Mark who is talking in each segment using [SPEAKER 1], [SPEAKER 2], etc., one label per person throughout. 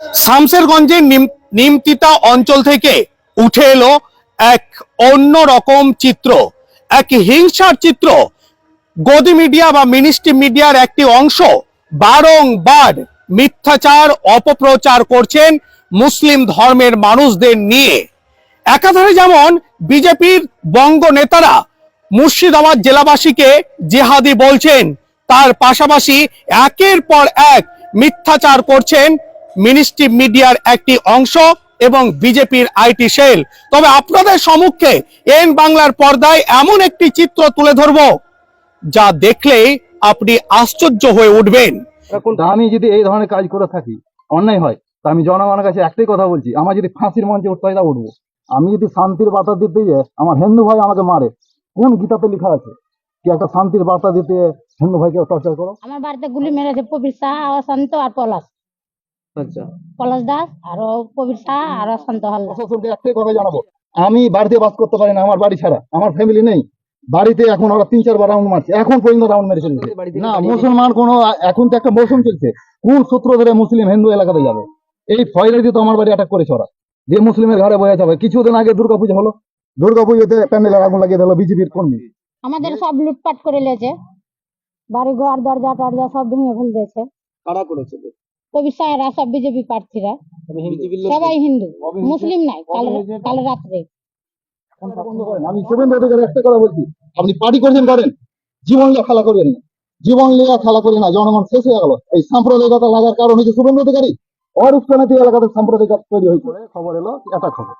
[SPEAKER 1] শামসেরগঞ্জের নিমতিতা অঞ্চল থেকে উঠে এলো এক অন্য রকম চিত্র। এক হিংসার চিত্র। গদি মিডিয়া বা মিনিস্ট্রি মিডিয়ার একটি অংশ বারংবার মিথ্যাচার, অপপ্রচার করছেন মুসলিম ধর্মের মানুষদের নিয়ে। একাধারে যেমন বিজেপির বঙ্গ নেতারা মুর্শিদাবাদ জেলাবাসীকে জেহাদি বলছেন, তার পাশাপাশি একের পর এক মিথ্যাচার করছেন মিনিস্ট্রি মিডিয়ার একটি অংশ এবং বিজেপির আইটি সেল। তবে আপনাদের সম্মুখে এন বাংলার পর্দায় এমন একটি চিত্র তুলে ধরব যা দেখলেই আপনি আশ্চর্য হয়ে উঠবেন।
[SPEAKER 2] আমি যদি এই ধরনের কাজ করে থাকি অন্যায় হয় তা আমি জনগণের কাছে একটাই কথা বলছি আমার যদি ফাঁসির মঞ্চে উঠতে হয় তা উঠবো। আমি যদি শান্তির বার্তা দিতে গিয়ে আমার হিন্দু ভাই আমাকে মারে কোন গীতাতে লেখা আছে? কি একটা শান্তির বার্তা দিতে হিন্দু ভাইকে টর্চার করো?
[SPEAKER 3] আমার বাড়িতে গুলি মেরেছে শাহ অশান্ত আর পলাশ।
[SPEAKER 2] আচ্ছা।
[SPEAKER 3] পলাশ দাস আর শাহ আর অশান্ত হালদার
[SPEAKER 2] প্রশাসনকে একটাই কথা জানাব? আমি বাড়িতে বাস করতে পারি না আমার বাড়ি ছাড়া। আমার ফ্যামিলি নেই। বাড়িতে এখন ওরা তিন চারবার রাউন্ড মারছে। এখন পর্যন্ত রাউন্ড মেরে চলছে না মুসলমান কোনো এখন তো একটা মৌসুম চলছে। কোন সূত্র ধরে মুসলিম হিন্দু এলাকাতে যাবে? এই ফয়লারিতে তো আমার বাড়ি অ্যাটাক করেছে ওরা। যে মুসলিমের ঘরে বয়ে যাবে। কিছুদিন আগে দুর্গাপূজা হলো। দুর্গাপুজোতে প্যান্ডেলের আগুন লাগিয়ে দিল বিজেপির কর্মী।
[SPEAKER 3] আমাদের সব লুটপাট করে নিয়েছে বাড়ি ঘর দরজা টরজা সব ভেঙে ফেল দিয়েছে।
[SPEAKER 2] কারা করেছে?
[SPEAKER 3] প্রবীর শাহরা সব বিজেপি প্রার্থীরা। সবাই হিন্দু মুসলিম নাই কাল কাল রাত্রে।
[SPEAKER 2] আমি শুভেন্দু অধিকারী একটা কথা বলছি। আপনি পার্টি করছেন করেন জীবন নিয়ে খেলা করবেন না। জীবন নিয়ে খেলা করি না জনগণ শেষ হয়ে গেল। এই সাম্প্রদায়িকতা লাগার কারণ হচ্ছে শুভেন্দু অধিকারী। ওর এলাকাতে সাম্প্রদায়িকতা তৈরি হয়েছে। খবর এলো এটা খবর।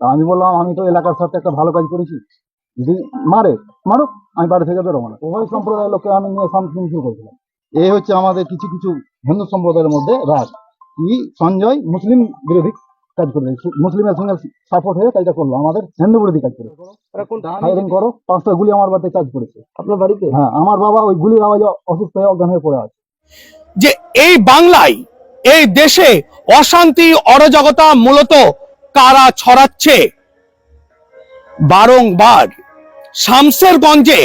[SPEAKER 2] তা আমি বললাম আমি তো এলাকার সাথে একটা ভালো কাজ করেছি। যদি মারে মারুক আমি বাড়ি থেকে বেরোবো না। উভয় সম্প্রদায়ের লোককে আমি নিয়ে শান্তি মিছিল করেছিলাম এই হচ্ছে আমাদের কিছু কিছু হিন্দু সম্প্রদায়ের মধ্যে রাগ কি? সঞ্জয় মুসলিম বিরোধী কাজ করবে। মুসলিমের সঙ্গে সাপোর্ট হয়ে কাজটা করল। আমাদের হিন্দু বিরোধী কাজ করে ফায়ারিং করো পাঁচটা গুলি আমার বাড়িতে চার্জ করেছে। আপনার বাড়িতে? হ্যাঁ আমার বাবা ওই গুলির আওয়াজে অসুস্থ হয়ে অজ্ঞান হয়ে পড়ে আছে।
[SPEAKER 1] যে এই বাংলায় এই দেশে অশান্তি অরাজকতা মূলত কারা ছড়াচ্ছে? বারংবার শামসেরগঞ্জে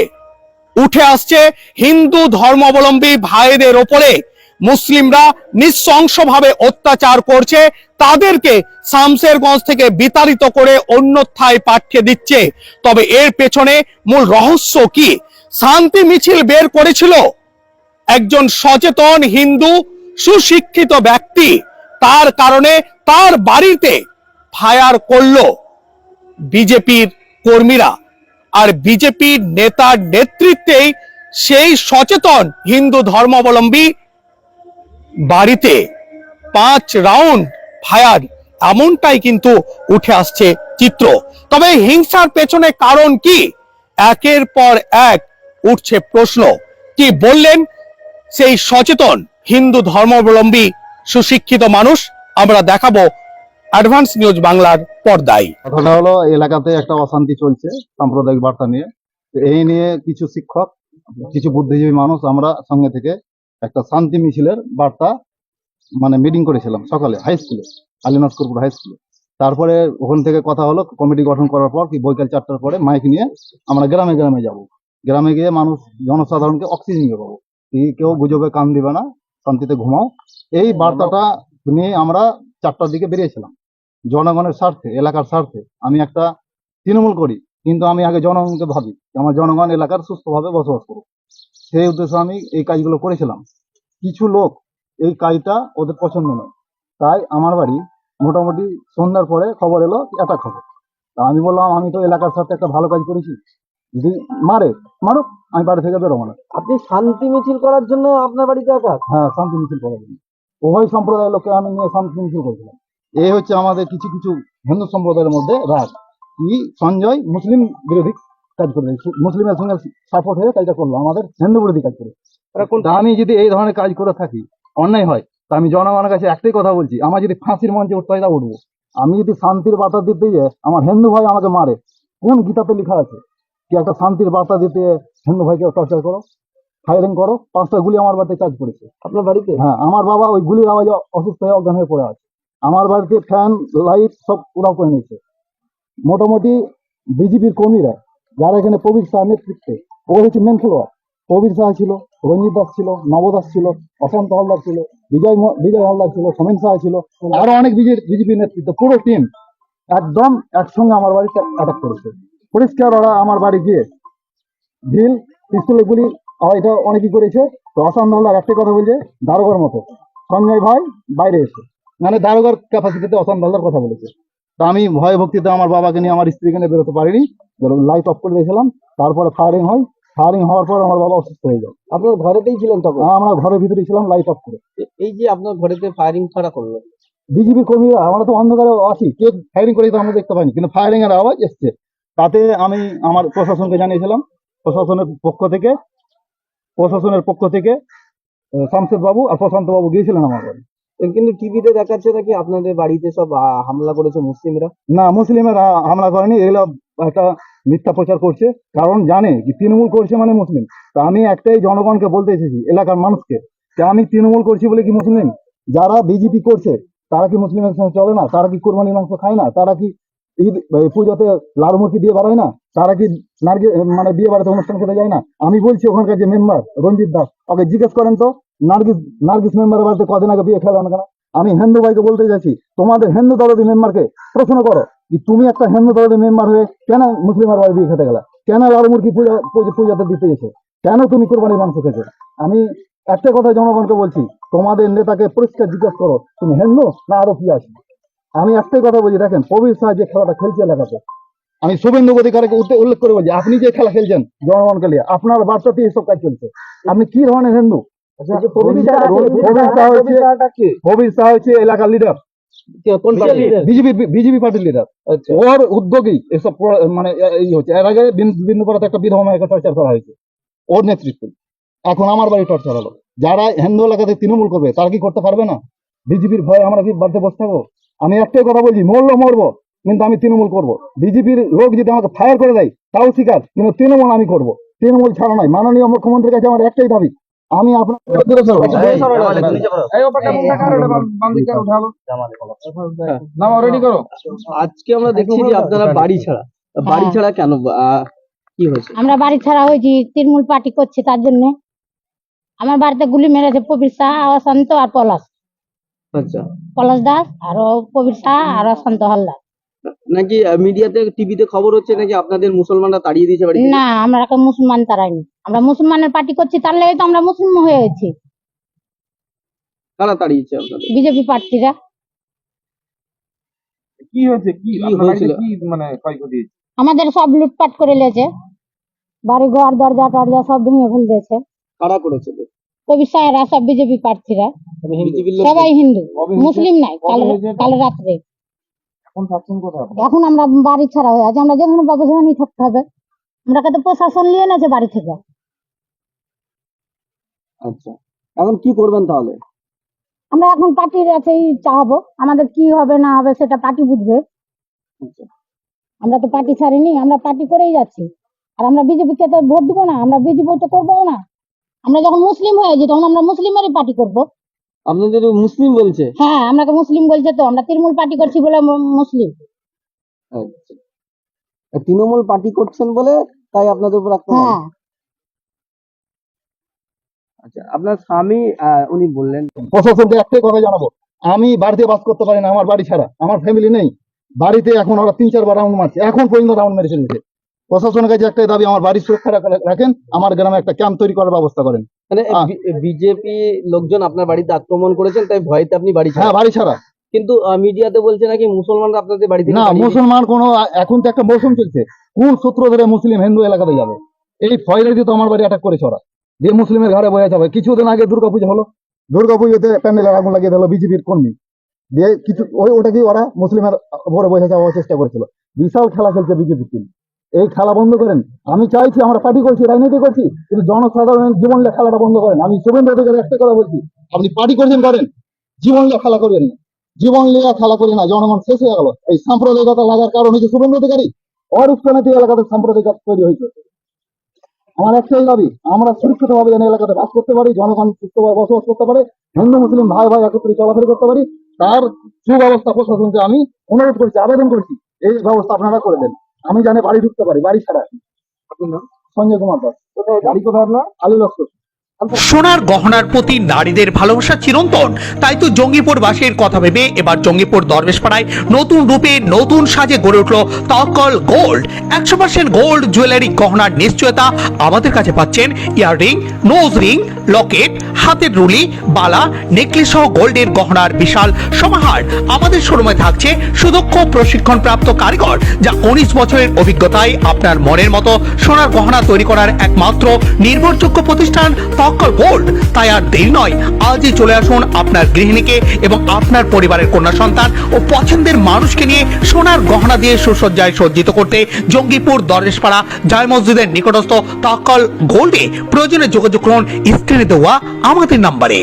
[SPEAKER 1] উঠে আসছে হিন্দু ধর্মাবলম্বী ভাইদের ওপরে। মুসলিমরা নৃশংসভাবে অত্যাচার করছে, তাদেরকে শামসেরগঞ্জ থেকে বিতাড়িত করে অন্যথায় পাঠিয়ে দিচ্ছে। তবে এর পেছনে মূল রহস্য কি? শান্তি মিছিল বের করেছিল একজন সচেতন হিন্দু সুশিক্ষিত ব্যক্তি। তার কারণে তার বাড়িতে ফায়ার করল বিজেপির কর্মীরা। আর বিজেপির নেতার নেতৃত্বেই সেই সচেতন হিন্দু ধর্মাবলম্বী বাড়িতে পাঁচ রাউন্ড ফায়ার এমনটাই কিন্তু উঠে আসছে চিত্র। তবে হিংসার পেছনে কারণ কি? একের পর এক উঠছে প্রশ্ন। কি বললেন সেই সচেতন হিন্দু ধর্মাবলম্বী সুশিক্ষিত মানুষ? আমরা দেখাবো অ্যাডভান্স নিউজ বাংলার পর্দায়।
[SPEAKER 2] কথাটা হলো এলাকাতে একটা অশান্তি চলছে সাম্প্রদায়িক বার্তা নিয়ে। এই নিয়ে কিছু শিক্ষক, কিছু বুদ্ধিজীবী মানুষ, আমরা সঙ্গে থেকে একটা শান্তি মিছিলের বার্তা মানে মিটিং করেছিলাম সকালে হাই স্কুলে আলিনাস্করপুর হাই স্কুলে তারপরে ওখান থেকে কথা হলো কমিটি গঠন করার পর কি বৈকাল চারটার পরে মাইক নিয়ে আমরা গ্রামে গ্রামে যাব। গ্রামে গিয়ে মানুষ, জনসাধারণকে অক্সিজেন পাবো। কি কেউ গুজবে, কান দিবে না, শান্তিতে ঘুমাও। এই বার্তাটা নিয়ে আমরা চারটার দিকে বেরিয়েছিলাম। জনগণের স্বার্থে এলাকার স্বার্থে আমি একটা তৃণমূল করি কিন্তু আমি আগে জনগণকে ভাবি আমার জনগণ এলাকার সুস্থভাবে বসবাস করুক। সেই উদ্দেশ্যে আমি এই কাজগুলো করেছিলাম। কিছু লোক এই কাজটা ওদের পছন্দ নয়। তাই আমার বাড়ি মোটামুটি সন্ধ্যার পরে খবর এলো অ্যাটাক হবে। তা আমি বললাম আমি তো এলাকার সাথে একটা ভালো কাজ করেছি। যদি মারে মারুক আমি বাড়ি থেকে বেরোবো না।
[SPEAKER 4] আপনি শান্তি মিছিল করার জন্য আপনার বাড়িতে একা
[SPEAKER 2] হ্যাঁ শান্তি মিছিল করার জন্য। উভয় সম্প্রদায়ের লোককে আমি নিয়ে শান্তি মিছিল করেছিলাম। এই হচ্ছে আমাদের কিছু কিছু হিন্দু সম্প্রদায়ের মধ্যে রাগ কি? সঞ্জয় মুসলিম বিরোধী কাজ করবে মুসলিমের সঙ্গে সাপোর্ট হয়ে কাজটা করল আমাদের হিন্দু বিরোধী কাজ করে। আমি যদি এই ধরনের কাজ করে থাকি অন্যায় হয় তা আমি জনগণের কাছে একটাই কথা বলছি আমার যদি ফাঁসির মঞ্চে উঠতে হয় তা উঠবো। আমি যদি শান্তির বার্তা দিতে গিয়ে আমার হিন্দু ভাই আমাকে মারে কোন গীতাতে লেখা আছে? কি একটা শান্তির বার্তা দিতে হিন্দু ভাইকে টর্চার করো? ফায়ারিং করো পাঁচটা গুলি আমার বাড়িতে চার্জ করেছে।
[SPEAKER 4] আপনার বাড়িতে?
[SPEAKER 2] হ্যাঁ আমার বাবা ওই গুলির আওয়াজে অসুস্থ হয়ে অজ্ঞান হয়ে পড়ে আছে। আমার বাড়িতে ফ্যান, লাইট সব উড়াও করে নিয়েছে। মোটামুটি বিজেপির কর্মীরা, যারা এখানে প্রবীর শাহ নেতৃত্বে ও হচ্ছে মেন খেলোয়াড় প্রবীর শাহ ছিল, রঞ্জিত দাস ছিল নবদাস ছিল, অশান্ত হালদার ছিল, বিজয় বিজয় হালদার ছিল, সোমেন শাহ ছিল, আরও অনেক বিজেপি নেতৃত্ব, পুরো টিম একদম একসঙ্গে আমার বাড়িতে অ্যাটাক করেছে। পরিষ্কার ওরা আমার বাড়ি গিয়ে ঢিল পিস্তলে গুলি হয়তো অনেকই করেছে। তো অশান্ত হালদার একটা কথা বলছে, দারোগার মতো। সঞ্জয় ভাই বাইরে এসে। মানে দারোগার ক্যাপাসিটিতে হালদার কথা বলেছে। তা আমি ভয় ভক্তিতে আমার বাবাকে নিয়ে আমার স্ত্রীকে নিয়ে বেরোতে পারিনি। লাইট অফ করে দিয়েছিলাম তারপরে ফায়ারিং হয়। ফায়ারিং হওয়ার পর আমার বাবা অসুস্থ হয়ে যায়।
[SPEAKER 4] আপনার ঘরেতেই ছিলেন তখন?
[SPEAKER 2] আমরা ঘরের ভিতরে ছিলাম লাইট অফ করে।
[SPEAKER 4] এই যে আপনার ঘরেতে ফায়ারিং করা করল।
[SPEAKER 2] বিজেপি কর্মীরা আমরা তো অন্ধকারে আছি। কে ফায়ারিং করে তো আমরা দেখতে পাইনি কিন্তু ফায়ারিং এর আওয়াজ এসছে। তাতে আমি আমার প্রশাসনকে জানিয়েছিলাম প্রশাসনের পক্ষ থেকে প্রশাসনের পক্ষ থেকে আহ, শামশেদ বাবু আর প্রশান্ত বাবু গিয়েছিলেন আমার বাড়ি।
[SPEAKER 4] কিন্তু টিভিতে দেখাচ্ছে নাকি আপনাদের বাড়িতে সব হামলা করেছে মুসলিমরা?
[SPEAKER 2] না, মুসলিমেরা হামলা করেনি, এগুলো একটা মিথ্যা প্রচার করছে। কারণ জানে কি, তৃণমূল করছে মানে মুসলিম। তা আমি একটাই জনগণকে বলতে এসেছি, এলাকার মানুষকে, যে আমি তৃণমূল করছি বলে কি মুসলিম? যারা বিজেপি করছে, তারা কি মুসলিমের সঙ্গে চলে না? তারা কি কোরবানির মাংস খায় না? তারা কি ঈদ পুজোতে মুরগি দিয়ে বেড়ায় না? তারা কি নার্গি মানে বিয়ে বাড়িতে অনুষ্ঠান খেতে যায় না? আমি বলছি ওখানকার যে মেম্বার রঞ্জিত দাস, ওকে জিজ্ঞেস করেন তো, নার্গিস নার্গিস মেম্বারের বাড়িতে কদিন আগে বিয়ে কেন? আমি হিন্দু ভাইকে বলতে চাইছি, তোমাদের হিন্দু দরদি মেম্বারকে প্রশ্ন করো তুমি একটা হিন্দু দরদি মেম্বার হয়ে কেন মুসলিমের বাড়ি বিয়ে খেতে গেলা? কেন লাড়ু মুরগি পূজা, পূজা- পূজাতে দিতে গেছো কেন তুমি কোরবানির মাংস খেয়েছো? আমি একটা কথা জনগণকে বলছি, তোমাদের নেতাকে পরিষ্কার জিজ্ঞেস করো, তুমি হিন্দু না আরও কি আছে আমি একটাই কথা বলছি দেখেন প্রবীর শাহ যে খেলাটা খেলছে এলাকাতে আমি শুভেন্দু অধিকারীকে উল্লে- উল্লেখ করে বলছি আপনি যে খেলা খেলছেন জনগণকে নিয়ে আপনার বার্তাতে এইসব কাজ চলছে। আপনি কি ধরনের হিন্দু?
[SPEAKER 4] প্রবীর
[SPEAKER 2] প্রবীর
[SPEAKER 4] শাহ-
[SPEAKER 2] হচ্ছে- এলাকার leader BJP BJP party leader
[SPEAKER 4] আচ্ছা।
[SPEAKER 2] ওর উদ্যোগেই এসব মানে এই হচ্ছে। এর আগে বিন- বিন্দুপাড়াতে একটা বিধবা মায়ের টর্চার করা হয়েছে। ওর নেতৃত্বে। এখন আমার বাড়ি টর্চার হলো। যারা হিন্দু এলাকাতে তৃণমূল করবে তারা কি করতে পারবে না? বিজেপির ভয়ে আমরা কি বাড়িতে বসে থাকব? আমি একটাই কথা বলছি মরলো মরবো কিন্তু আমি তৃণমূল করব। বিজেপির লোক যদি আমাকে ফায়ার করে দেয় তাও স্বীকার কিন্তু তৃণমূল আমি করব। তৃণমূল ছাড়া নয় মাননীয় মুখ্যমন্ত্রীর কাছে আমার একটাই দাবি আমি আপনার
[SPEAKER 4] আজকে আমরা দেখছি যে আপনারা বাড়ি ছাড়া বাড়ি ছাড়া কেন কি হয়েছে?
[SPEAKER 3] আমরা বাড়ি ছাড়া হয়েছি তৃণমূল পার্টি করছে তার জন্য। আমার বাড়িতে গুলি মেরেছে প্রবীর শাহ অশান্ত আর পলাশ।
[SPEAKER 4] আচ্ছা।
[SPEAKER 3] পলাশ দাস আর প্রবীর শাহ আর অশান্ত হালদার।
[SPEAKER 4] নাকি মিডিয়াতে টিভিতে খবর হচ্ছে নাকি আপনাদের মুসলমানরা তাড়িয়ে দিয়েছে বাড়ি থেকে?
[SPEAKER 3] না আমরা এখন মুসলমান তারাইনি আমরা মুসলমানের পার্টি করছি তার লেগে তো আমরা মুসলিম হয়ে গেছি।
[SPEAKER 4] কারা তাড়িয়েছে আপনাদের?
[SPEAKER 3] বিজেপি প্রার্থীরা।
[SPEAKER 5] কি হয়েছে? কি
[SPEAKER 4] কি
[SPEAKER 5] আপনার বাড়িতে
[SPEAKER 4] হয়েছিল?
[SPEAKER 5] কি মানে ক্ষয়ক্ষতি হয়েছে?
[SPEAKER 3] আমাদের সব লুটপাট করে লেছে বাড়ি ঘর দরজা টরজা সব ভেঙে ফেল দিয়েছে।
[SPEAKER 4] কারা করেছে?
[SPEAKER 3] প্রবীর শাহরা সব বিজেপি প্রার্থীরা। সবাই হিন্দু মুসলিম নাই কাল
[SPEAKER 5] কবে
[SPEAKER 3] রাত্রে।
[SPEAKER 5] এখন
[SPEAKER 3] আমরা বাড়ি ছাড়া হয়ে আছি আমরা যেখানে পাবো সেখানেই থাকতে হবে। আমরা তো প্রশাসন নিয়ে নেছে বাড়ি থেকে।
[SPEAKER 4] আচ্ছা। এখন কি করবেন তাহলে?
[SPEAKER 3] আমরা এখন পার্টির কাছেই চাহাবো আমাদের কি হবে না হবে সেটা পার্টি বুঝবে।
[SPEAKER 4] আচ্ছা।
[SPEAKER 3] আমরা তো পার্টি ছাড়িনি আমরা পার্টি করেই যাচ্ছি। আর আমরা বিজেপিকে তো ভোট দিব না আমরা বিজেপি তো করব না। আমরা যখন মুসলিম হয়েছি তখন আমরা মুসলিমেরই পার্টি করব।
[SPEAKER 4] আপনাদের মুসলিম বলছে?
[SPEAKER 3] হ্যাঁ আমরা মুসলিম বলছে তো আমরা তৃণমূল পার্টি করছি বলে মুসলিম।
[SPEAKER 4] আচ্ছা। তৃণমূল পার্টি করছেন বলে তাই আপনাদের উপর আক্রমণ?
[SPEAKER 3] হ্যাঁ।
[SPEAKER 4] আচ্ছা আপনার স্বামী আহ, উনি বললেন
[SPEAKER 2] প্রশাসনকে একটাই কথা জানাব। আমি বাড়িতে বাস করতে পারি না আমার বাড়ি ছাড়া আমার ফ্যামিলি নেই। বাড়িতে এখন ওরা তিন চারবার রাউন্ড মারছে এখন পর্যন্ত রাউন্ড মেরে চলেছে প্রশাসনের কাছে একটাই দাবি আমার বাড়ির সুরক্ষা রাখেন আমার গ্রামে একটা ক্যাম্প তৈরি করার ব্যবস্থা করেন।
[SPEAKER 4] মানে বিজেপি লোকজন আপনার বাড়িতে আক্রমণ করেছেন তাই ভয়তে আপনি বাড়ি
[SPEAKER 2] হ্যাঁ বাড়ি ছাড়া।
[SPEAKER 4] কিন্তু মিডিয়াতে বলছে নাকি মুসলমানরা আপনাদের বাড়ি থেকে
[SPEAKER 2] না মুসলমান কোনো এখন তো একটা মৌসুম চলছে। কোন সূত্র ধরে মুসলিম হিন্দু এলাকাতে যাবে? এই ফয়রাটি তো আমার বাড়ি অ্যাটাক করেছে ওরা। যে মুসলিমের ঘরে বয়ে যাবে। কিছুদিন আগে দুর্গাপুজো হলো। দুর্গাপুজোতে প্যান্ডেলের আগুন লাগিয়ে দিল বিজেপির কর্মী। দিয়ে কিছু ওই ওটাকে ওরা মুসলিমের ঘরে বসে যাওয়ার চেষ্টা করেছিল। বিশাল খেলা খেলছে বিজেপি টিম এই খেলা বন্ধ করেন। আমি চাইছি, আমরা পার্টি করছি, রাজনীতি করছি, কিন্তু জনসাধারণের জীবন খেলাটা বন্ধ করেন। আমি শুভেন্দু অধিকারী একটা কথা বলছি, আপনি পার্টি করছেন, করেন। জীবন খেলা করবেন না। জীবন নিয়ে খেলা করি না, জনগণ শেষ হয়ে গেল। এই সাম্প্রদায়িকতা লাগার কারণ হচ্ছে শুভেন্দু অধিকারী। উৎসাহিত এলাকাতে সাম্প্রদায়িকতা তৈরি হয়েছে। আমার একটাই দাবি, আমরা সুরক্ষিত ভাবে যেন এলাকাতে বাস করতে পারি, জনগণ সুস্থভাবে বসবাস করতে পারে, হিন্দু, মুসলিম ভাই ভাই একত্রে চলাফেরা করতে পারি, তার সুব্যবস্থা প্রশাসনকে আমি অনুরোধ করছি, আবেদন করছি, এই ব্যবস্থা আপনারা করে দেন। আমি জানি বাড়ি ঢুকতে পারি বাড়ি ছাড়া।
[SPEAKER 5] আপনার নাম?
[SPEAKER 2] সঞ্জয় কুমার দাস।
[SPEAKER 5] বাড়ি কোথায় আপনার?
[SPEAKER 2] আলু লস্কর
[SPEAKER 6] সোনার গহনার প্রতি নারীদের ভালোবাসা চিরন্তন। তাই তো জঙ্গিপুর বাসীর কথা ভেবে এবার জঙ্গিপুর দরবেশপাড়ায় নতুন রূপে নতুন সাজে গড়ে উঠল তকল গোল্ড। একশো পার্সেন্ট গোল্ড জুয়েলারি গহনার নিশ্চয়তা আমাদের কাছে পাচ্ছেন ইয়াররিং, নোজ রিং, লকেট, হাতের রুলি, বালা, নেকলেস সহ গোল্ডের গহনার বিশাল সমাহার। আমাদের শোরুমে থাকছে সুদক্ষ প্রশিক্ষণ প্রাপ্ত কারিগর, যা উনিশ বছরের অভিজ্ঞতায় আপনার মনের মতো সোনার গহনা তৈরি করার একমাত্র নির্ভরযোগ্য প্রতিষ্ঠান তক্কল গোল্ড তাই আর দেরি নয়, আজই চলে আসুন আপনার গৃহিণীকে এবং আপনার পরিবারের কন্যা সন্তান ও পছন্দের মানুষকে নিয়ে সোনার গহনা দিয়ে সুসজ্জায় সজ্জিত করতে জঙ্গিপুর দরেশপাড়া জয় মসজিদের নিকটস্থ তকল গোল্ডে প্রয়োজনে যোগাযোগ করুন, স্ক্রিনে দেওয়া আমাদের নাম্বারে।